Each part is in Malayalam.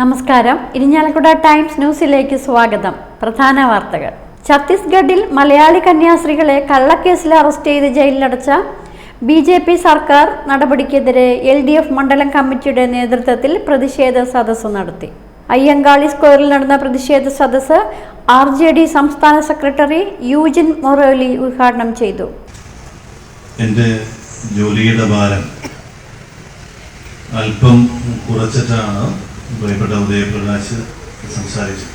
നമസ്കാരം. ഇരിഞ്ഞാലക്കുട ടൈംസ് ന്യൂസിലേക്ക് സ്വാഗതം. പ്രധാന വാർത്തകൾ. ഛത്തീസ്ഗഡിൽ മലയാളി കന്യാസ്ത്രീകളെ കള്ളക്കേസിൽ അറസ്റ്റ് ചെയ്ത് ജയിലിലടച്ച ബി ജെ പി സർക്കാർ നടപടിക്കെതിരെ എൽ ഡി എഫ് മണ്ഡലം കമ്മിറ്റിയുടെ നേതൃത്വത്തിൽ പ്രതിഷേധ സദസ്സ് നടത്തി. അയ്യങ്കാളി സ്ക്വയറിൽ നടന്ന പ്രതിഷേധ സദസ്സ് ആർ ജെ ഡി സംസ്ഥാന സെക്രട്ടറി യൂജിൻ മൊറോലി ഉദ്ഘാടനം ചെയ്തു. എന്റെ ജോലിയുടെ ഭാരം അല്പം കുറച്ചിട്ടാണ് പ്രിയപ്പെട്ട ഉദയപ്രകാശ് സംസാരിച്ചു.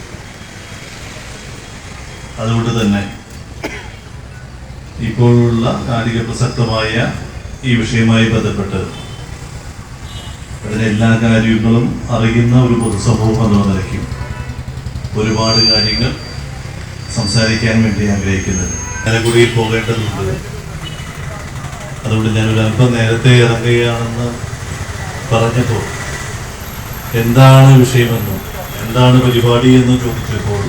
അതുകൊണ്ട് തന്നെ ഇപ്പോഴുള്ള കാലിക പ്രസക്തമായ ഈ വിഷയവുമായി ബന്ധപ്പെട്ട് അതിന് എല്ലാ കാര്യങ്ങളും അറിയുന്ന ഒരു പൊതുസമൂഹം എന്ന നിലയ്ക്കും ഒരുപാട് കാര്യങ്ങൾ സംസാരിക്കാൻ വേണ്ടി ആഗ്രഹിക്കുന്നത്. നിലകുടിയിൽ പോകേണ്ടതുണ്ട്. അതുകൊണ്ട് ഞാനൊരു അല്പം നേരത്തെ ഇറങ്ങുകയാണെന്ന് പറഞ്ഞപ്പോൾ എന്താണ് വിഷയമെന്നും എന്താണ് പരിപാടി എന്നും ചോദിച്ചപ്പോൾ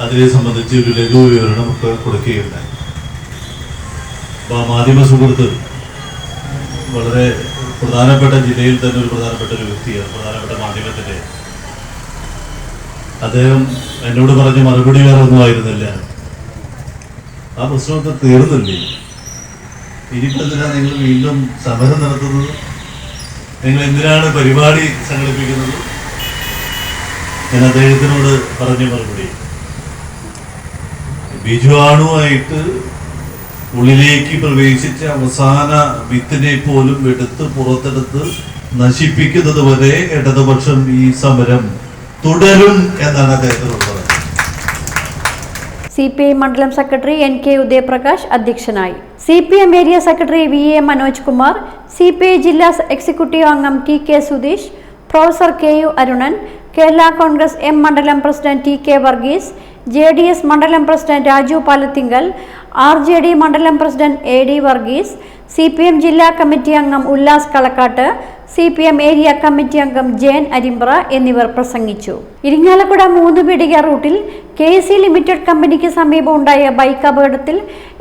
അതിനെ സംബന്ധിച്ച് ഒരു ലഘു വിവരണം ഒക്കെ കൊടുക്കുകയുണ്ടായി അപ്പോൾ മാധ്യമ സുഹൃത്ത് വളരെ പ്രധാനപ്പെട്ട ജില്ലയിൽ തന്നെ ഒരു പ്രധാനപ്പെട്ട ഒരു വ്യക്തിയാണ് പ്രധാനപ്പെട്ട മാധ്യമത്തിന്റെ അദ്ദേഹം എന്നോട് പറഞ്ഞ മറുപടി വേറെ ഒന്നും ആയിരുന്നില്ല. ആ പ്രശ്നമൊക്കെ തീർന്നില്ലേ? ഇനിയിപ്പോൾ എന്തിനാണ് നിങ്ങൾ വീണ്ടും സമരം നടത്തുന്നത്? നിങ്ങൾ എന്തിനാണ് പരിപാടി സംഘടിപ്പിക്കുന്നത്? ഞാൻ അദ്ദേഹത്തിനോട് പറഞ്ഞ മറുപടി. ബിജുവാണുമായിട്ട് ഉള്ളിലേക്ക് പ്രവേശിച്ച അവസാന വിത്തിനെ പോലും എടുത്ത് പുറത്തെടുത്ത് നശിപ്പിക്കുന്നത് വരെ ഇടതുപക്ഷം ഈ സമരം തുടരും എന്നാണ് അദ്ദേഹത്തിനോട് പറഞ്ഞത്. സി പി ഐ മണ്ഡലം സെക്രട്ടറി എൻ കെ ഉദയപ്രകാശ് അധ്യക്ഷനായി. C P M area secretary V A Manoj Kumar C P I ജില്ലാ എക്സിക്യൂട്ടീവ് അംഗം T K Sudheesh professor K U Arunan Kerala Congress M മണ്ഡലം president T K Varghese J D S മണ്ഡലം president Raju Palathinkal R J D മണ്ഡലം president A D Varghese C P M ജില്ലാ കമ്മിറ്റി അംഗം Ullas Kalakkattu C P M area committee അംഗം ജയൻ അരിമ്പ്ര എന്നിവർ പ്രസംഗിച്ചു. ഇരിങ്ങാലക്കുട മൂന്ന് പീടിക റൂട്ടിൽ കെ സി ലിമിറ്റഡ് കമ്പനിക്ക് സമീപം ഉണ്ടായ ബൈക്ക് അപകടത്തിൽ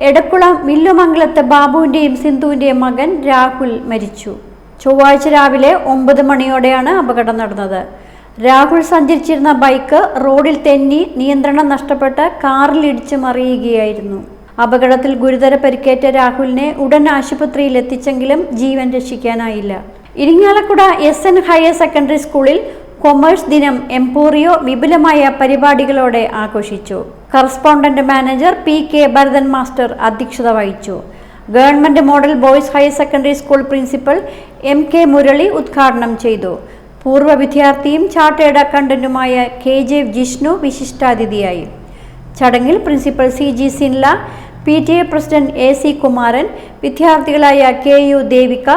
എടക്കുളം മില്ലുമംഗലത്ത് ബാബുവിന്റെയും സിന്ധുവിന്റെയും മകൻ രാഹുൽ മരിച്ചു. ചൊവ്വാഴ്ച രാവിലെ ഒമ്പത് മണിയോടെയാണ് അപകടം നടന്നത്. രാഹുൽ സഞ്ചരിച്ചിരുന്ന ബൈക്ക് റോഡിൽ തെന്നി നിയന്ത്രണം നഷ്ടപ്പെട്ട് കാറിൽ ഇടിച്ചു മറിയുകയായിരുന്നു. അപകടത്തിൽ ഗുരുതര പരിക്കേറ്റ രാഹുലിനെ ഉടൻ ആശുപത്രിയിൽ എത്തിച്ചെങ്കിലും ജീവൻ രക്ഷിക്കാനായില്ല. Irinjalakuda S N higher secondary സ്കൂളിൽ കൊമേഴ്സ് ദിനം എംപോറിയോ വിപുലമായ പരിപാടികളോടെ ആഘോഷിച്ചു. Correspondent manager P K Bharathan master അധ്യക്ഷത വഹിച്ചു. Government model boys higher secondary school principal M K Murali ഉദ്ഘാടനം ചെയ്തു. പൂർവ വിദ്യാർത്ഥിയും ചാർട്ടേഡ് അക്കൗണ്ടന്റുമായ കെ ജെ ജിഷ്ണു വിശിഷ്ടാതിഥിയായി. ചടങ്ങിൽ principal C G Sinla P T A president A C Kumaran വിദ്യാർത്ഥികളായ K U Devika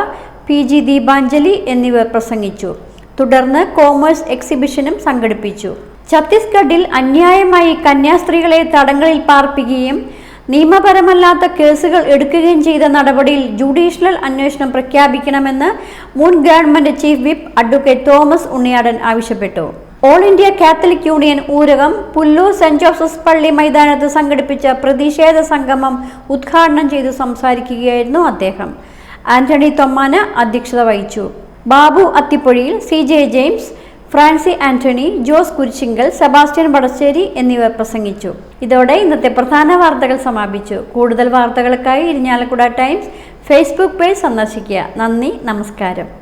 P G Deepanjali എന്നിവർ പ്രസംഗിച്ചു. തുടർന്ന് കോമേഴ്സ് എക്സിബിഷനും സംഘടിപ്പിച്ചു. ഛത്തീസ്ഗഡിൽ അന്യായമായി കന്യാസ്ത്രീകളെ തടങ്കലിൽ പാർപ്പിക്കുകയും നിയമപരമല്ലാത്ത കേസുകൾ എടുക്കുകയും ചെയ്ത നടപടിയിൽ ജുഡീഷ്യൽ അന്വേഷണം പ്രഖ്യാപിക്കണമെന്ന് മുൻ government chief whip advocate Thomas Unniyadan ആവശ്യപ്പെട്ടു. All India Catholic union Urakam Pullur saint Joseph's പള്ളി മൈതാനത്ത് സംഘടിപ്പിച്ച പ്രതിഷേധ സംഗമം ഉദ്ഘാടനം ചെയ്തു സംസാരിക്കുകയായിരുന്നു അദ്ദേഹം. ആന്റണി തൊമ്മാന അധ്യക്ഷത വഹിച്ചു. Babu Athippozhiyil C J James Francy Antony Jose Kurisinkal Sebastian Vadasseri എന്നിവർ പ്രസംഗിച്ചു. ഇതോടെ ഇന്നത്തെ പ്രധാന വാർത്തകൾ സമാപിച്ചു. കൂടുതൽ വാർത്തകൾക്കായി ഇരിഞ്ഞാലക്കുട ടൈംസ് ഫേസ്ബുക്ക് പേജ് സന്ദർശിക്കുക. നന്ദി നമസ്കാരം.